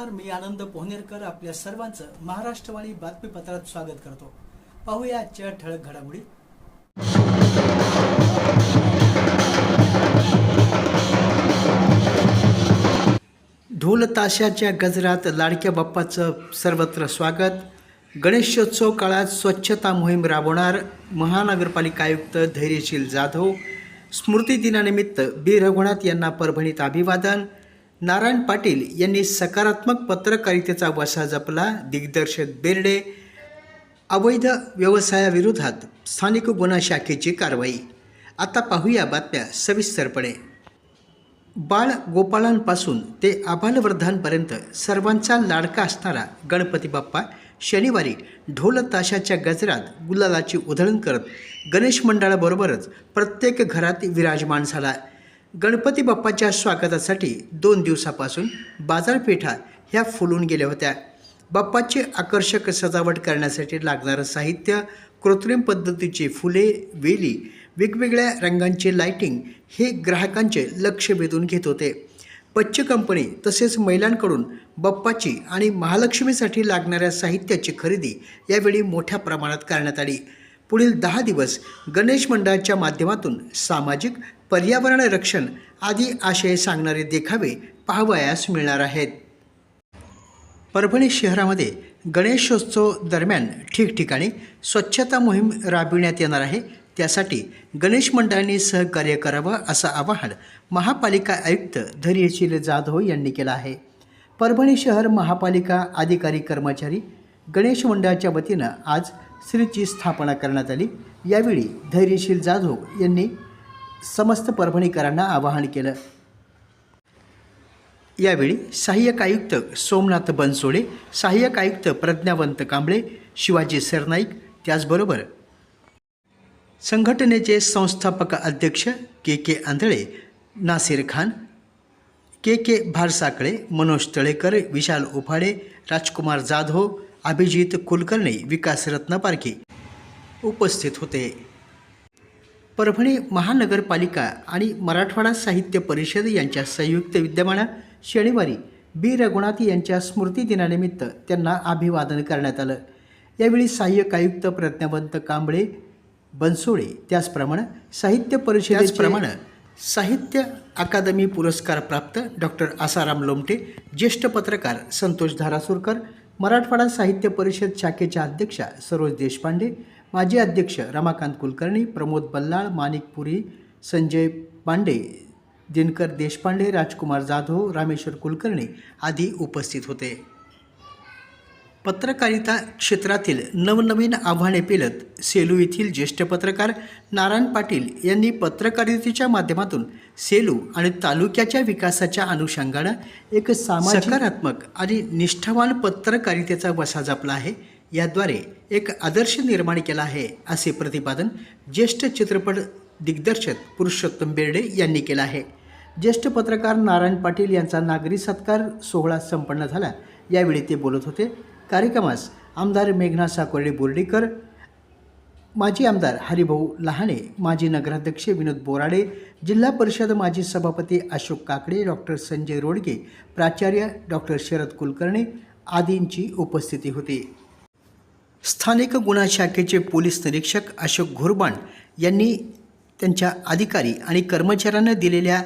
नमस्कार मी आनंद पोहनेरकर आपल्या सर्वांचं महाराष्ट्रवाणी बातमीपत्रात स्वागत करतो. पाहूया आजच्या ठळक घडामोडी. ढोल ताशाच्या गजरात लाडक्या बाप्पाचं सर्वत्र स्वागत. गणेशोत्सव काळात स्वच्छता मोहीम राबवणार महानगरपालिका आयुक्त धैर्यशील जाधव. स्मृतिदिनानिमित्त बी. रघुनाथ यांना परभणीत अभिवादन. नारायण पाटील यांनी सकारात्मक पत्रकारितेचा वसा जपला. दिग्दर्शक बेर्डे अवैध व्यवसायाविरोधात स्थानिक गुन्हा शाखेची कारवाई. आता पाहूया बातम्या सविस्तरपणे. बाळ गोपाळांपासून ते आबालवृद्धांपर्यंत सर्वांचा लाडका असणारा गणपती बाप्पा शनिवारी ढोल ताशाच्या गजरात गुलालाची उधळण करत गणेश मंडळाबरोबरच प्रत्येक घरात विराजमान झाला. गणपती बाप्पाच्या स्वागतासाठी दोन दिवसापासून बाजारपेठा ह्या फुलून गेल्या होत्या. बाप्पाची आकर्षक सजावट करण्यासाठी लागणारं साहित्य कृत्रिम पद्धतीची फुले वेली वेगवेगळ्या रंगांचे लाइटिंग हे ग्राहकांचे लक्ष वेधून घेत होते. पच्च कंपनी तसेच महिलांकडून बाप्पाची आणि महालक्ष्मीसाठी लागणाऱ्या साहित्याची खरेदी यावेळी मोठ्या प्रमाणात करण्यात आली. पुढील दहा दिवस गणेश मंडळाच्या माध्यमातून सामाजिक पर्यावरण रक्षण आदी आशय सांगणारे देखावे पाहावयास मिळणार आहेत. परभणी शहरामध्ये गणेशोत्सव दरम्यान ठिकठिकाणी स्वच्छता मोहीम राबविण्यात येणार आहे. त्यासाठी गणेश मंडळांनी सहकार्य करावं असं आवाहन महापालिका आयुक्त धैर्यशील जाधव यांनी केलं आहे. परभणी शहर महापालिका अधिकारी कर्मचारी गणेश मंडळाच्या वतीनं आज श्रीची स्थापना करण्यात आली. यावेळी धैर्यशील जाधव यांनी समस्त परभणीकरांना आवाहन केलं. यावेळी सहाय्यक आयुक्त सोमनाथ बनसोडे सहाय्यक आयुक्त प्रज्ञावंत कांबळे शिवाजी सरनाईक त्याचबरोबर संघटनेचे संस्थापक अध्यक्ष के के आंधळे नासिर खान के के भारसाकळे मनोज तळेकर विशाल उफाडे राजकुमार जाधव अभिजित कुलकर्णी विकास रत्नपारखी उपस्थित होते. परभणी महानगरपालिका आणि मराठवाडा साहित्य परिषद यांच्या संयुक्त विद्यमानं शनिवारी बी. रघुनाथ यांच्या स्मृतिदिनानिमित्त त्यांना अभिवादन करण्यात आलं. यावेळी सहाय्यक आयुक्त प्रज्ञावंत कांबळे बनसोडे त्याचप्रमाणे साहित्य परिषदेप्रमाणे साहित्य अकादमी पुरस्कार प्राप्त डॉक्टर आसाराम लोमटे ज्येष्ठ पत्रकार संतोष धारासुरकर मराठवाडा साहित्य परिषद शाखेच्या अध्यक्षा सरोज देशपांडे माजी अध्यक्ष रमाकांत कुलकर्णी प्रमोद बल्लाळ माणिकपुरी संजय पांडे दिनकर देशपांडे राजकुमार जाधव रामेश्वर कुलकर्णी आदी उपस्थित होते. पत्रकारिता क्षेत्रातील नवनवीन आव्हाने पेलत सेलू येथील ज्येष्ठ पत्रकार नारायण पाटील यांनी पत्रकारितेच्या माध्यमातून सेलू आणि तालुक्याच्या विकासाच्या अनुषंगानं एक सामाजिक सकारात्मक आणि निष्ठावान पत्रकारितेचा वसा जपला आहे. याद्वारे एक आदर्श निर्माण केला आहे असे प्रतिपादन ज्येष्ठ चित्रपट दिग्दर्शक पुरुषोत्तम बेर्डे यांनी केलं आहे. ज्येष्ठ पत्रकार नारायण पाटील यांचा नागरी सत्कार सोहळा संपन्न झाला. यावेळी ते बोलत होते कार्यक्रमास आमदार मेघना साकोर्डे बोर्डीकर माजी आमदार हरिभाऊ लहाणे माजी नगराध्यक्ष विनोद बोराडे जिल्हा परिषद माजी सभापती अशोक काकडे डॉक्टर संजय रोडगे प्राचार्य डॉक्टर शरद कुलकर्णी आदींची उपस्थिती होती. स्थानिक गुन्हा शाखेचे पोलीस निरीक्षक अशोक घोरबाण यांनी त्यांच्या अधिकारी आणि कर्मचाऱ्यांना दिलेल्या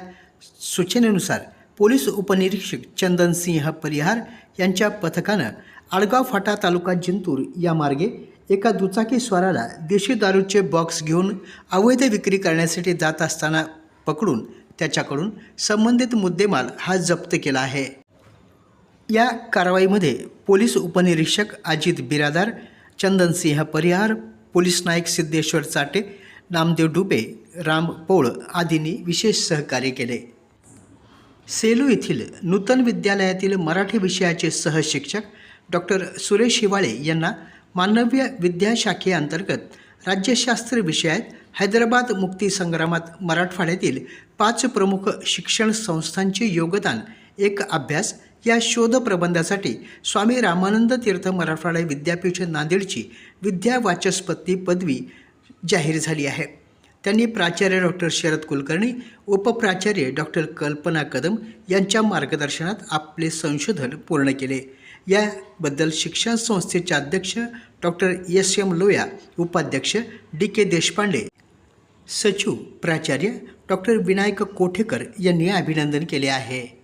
सूचनेनुसार पोलीस उपनिरीक्षक चंदन सिंह परिहार यांच्या पथकानं आडगाव फाटा तालुका जिंतूर या मार्गे एका दुचाकी स्वाराला देशी दारूचे बॉक्स घेऊन अवैध विक्री करण्यासाठी जात असताना पकडून त्याच्याकडून संबंधित मुद्देमाल हा जप्त केला आहे. या कारवाईमध्ये पोलीस उपनिरीक्षक अजित बिरादार चंदनसिंह परिहार पोलीस नायक सिद्धेश्वर चाटे नामदेव डुबे राम पोळ आदींनी विशेष सहकार्य केले. सेलू येथील नूतन विद्यालयातील मराठी विषयाचे सहशिक्षक डॉक्टर सुरेश हिवाळे यांना मानव्य विद्याशाखेअंतर्गत राज्यशास्त्र विषयात हैदराबाद मुक्तीसंग्रामात मराठवाड्यातील पाच प्रमुख शिक्षण संस्थांचे योगदान एक अभ्यास या शोधप्रबंधासाठी स्वामी रामानंद तीर्थ मराठवाडा विद्यापीठ नांदेडची विद्यावाचस्पती पदवी जाहीर झाली आहे. त्यांनी प्राचार्य डॉक्टर शरद कुलकर्णी उपप्राचार्य डॉक्टर कल्पना कदम यांच्या मार्गदर्शनात आपले संशोधन पूर्ण केले. याबद्दल शिक्षण संस्थेचे अध्यक्ष डॉक्टर एस. एम. लोया उपाध्यक्ष डी. के. देशपांडे सचिव प्राचार्य डॉक्टर विनायक कोठेकर यांनी अभिनंदन केले आहे.